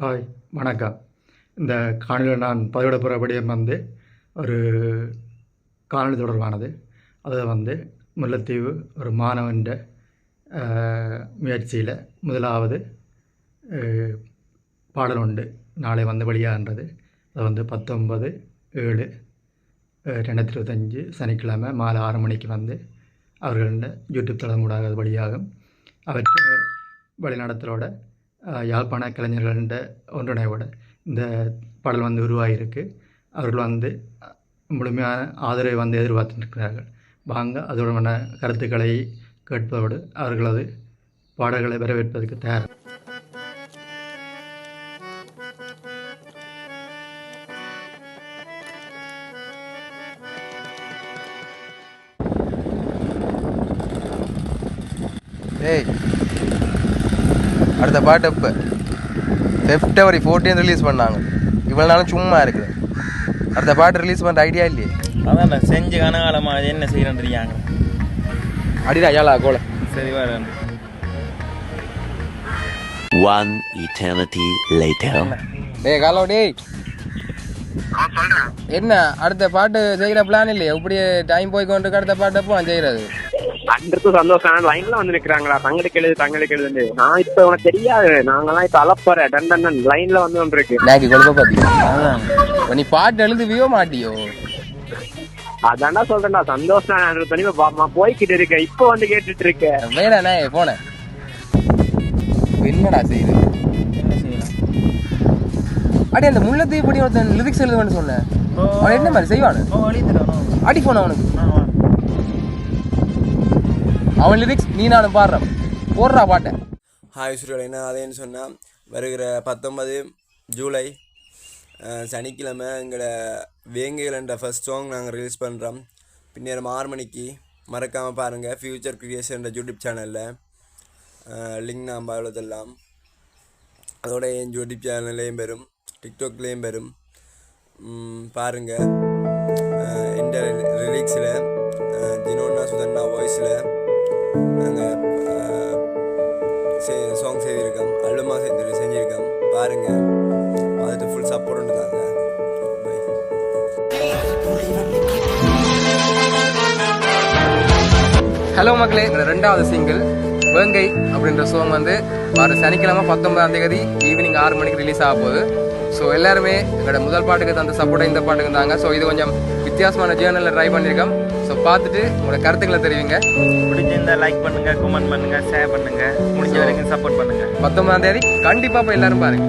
Hi வணக்கம். இந்த காணொலியில் நான் பதிவிட போகிற விடயம் வந்து ஒரு காணொலி தொடர்பானது. அது வந்து முல்லைத்தீவு ஒரு மாணவன் முயற்சியில் முதலாவது பாடல் உண்டு. நாளை வந்து வெளியாகின்றது. அது வந்து பத்தொன்பது ஏழு ரெண்டாயிரத்தி இருபத்தஞ்சி சனிக்கிழமை மாலை ஆறு மணிக்கு வந்து அவர்களின் யூடியூப் தளம் ஊடாக அது அவற்றை வழிநடத்தலோட யாழ்ப்பாண கலைஞர்கள்ன்ற ஒன்றிணைவோட இந்த பாடல் வந்து உருவாகியிருக்கு. அவர்கள் வந்து முழுமையான ஆதரவை வந்து எதிர்பார்த்துருக்கிறார்கள். வாங்க அதோட கருத்துக்களை கேட்பதோடு அவர்களது பாடல்களை வரவேற்பதற்கு தயார். ஏய் அடுத்த பாட்டு இப்போ. பிப்ரவரி ஃபோர்டீன் ரிலீஸ் பண்ணாங்க. இவ்வளோ நாளும் சும்மா இருக்குது. அடுத்த பாட்டு ரிலீஸ் பண்ணுற ஐடியா இல்லையே. அதான் நான் செஞ்சு கனகாலமாக என்ன செய்யறேன்றியாங்க அடிடா ஏழா கோல. சரி வர One eternity later. டேய் காலோ டேய். என்ன அடுத்த பாட்டு செய்கிற பிளான் இல்லையே? இப்படி டைம் போய் கொண்டு அடுத்த பாட்டு எப்போ செய்கிறது அன்றைக்கு சந்தோஷம். லைன்ல வந்து நிக்கிறாங்களா? தங்களுக்கு எழுது தங்களுக்கு எழுதுன்னு. நான் இப்ப உனக்கு தெரியாது. நாங்கெல்லாம் இப்ப அலப்பற டன் டன் லைன்ல வந்து ஒன்று இருக்கு நீ பாட்டு எழுதுவியோ மாட்டியோ? அதான்டா சொல்றேன்டா. சந்தோஷம். தனிமை போய்கிட்டு இருக்க இப்ப வந்து கேட்டுட்டு இருக்க வேணாண்ணே போனேன். என்னடா செய்யுது? அடி அந்த முள்ளத்தீ படி ஒருத்தன் லிரிக்ஸ் எழுதுவேன்னு சொன்னேன். என்ன மாதிரி செய்வானு? அடி போன அவனுக்கு? அவன் லிரிக்ஸ் நீ நானும் பாடுறான் போடுறா பாட்டை. ஹாய் சுருள் என்ன அதேன்னு சொன்னால் வருகிற பத்தொன்பது ஜூலை சனிக்கிழமை எங்களோட வேங்கைகளன்ற ஃபஸ்ட் சாங் நாங்கள் ரிலீஸ் பண்ணுறோம் பின்னேரம் ஆறு மணிக்கு. மறக்காமல் பாருங்கள் ஃப்யூச்சர் கிரியேஷன்ற யூடியூப் சேனலில் லிங்க் நான் பாடுவதெல்லாம் அதோட என் யூடியூப் சேனல்லையும் பெறும். டிக்டாக்லேயும் பெறும். பாருங்கள் இந்த லிரிக்ஸில் அந்த சாங் செய்திருக்கோம் அல்பமாக செஞ்சு செஞ்சுருக்கோம் பாருங்கள் பார்த்துட்டு ஃபுல் சப்போர்ட் உண்டு தாங்க. ஹலோ மக்களே இந்த ரெண்டாவது சிங்கிள் வேங்கை அப்படின்ற சோங் வந்து வர சனிக்கிழமை பத்தொன்பதாம் தேதி ஈவினிங் ஆறு மணிக்கு ரிலீஸ் ஆக போகுது. ஸோ எல்லாருமே எங்களோட முதல் பாட்டுக்கு தந்த சப்போர்ட்டை இந்த பாட்டுக்கு தாங்க. ஸோ இது கொஞ்சம் வித்தியாசமான ஜேர்னலில் ட்ரை பண்ணியிருக்கோம் ஸோ பார்த்துட்டு உங்களோட கருத்துக்களை தெரிவிங்க. பிடிச்சிருந்தா லைக் பண்ணுங்க கமெண்ட் பண்ணுங்க ஷேர் பண்ணுங்க. முடிஞ்ச வரைக்கும் சப்போர்ட் பண்ணுங்க. பத்தொன்பதாம் தேதி கண்டிப்பாக போய் எல்லாரும் பாருங்க.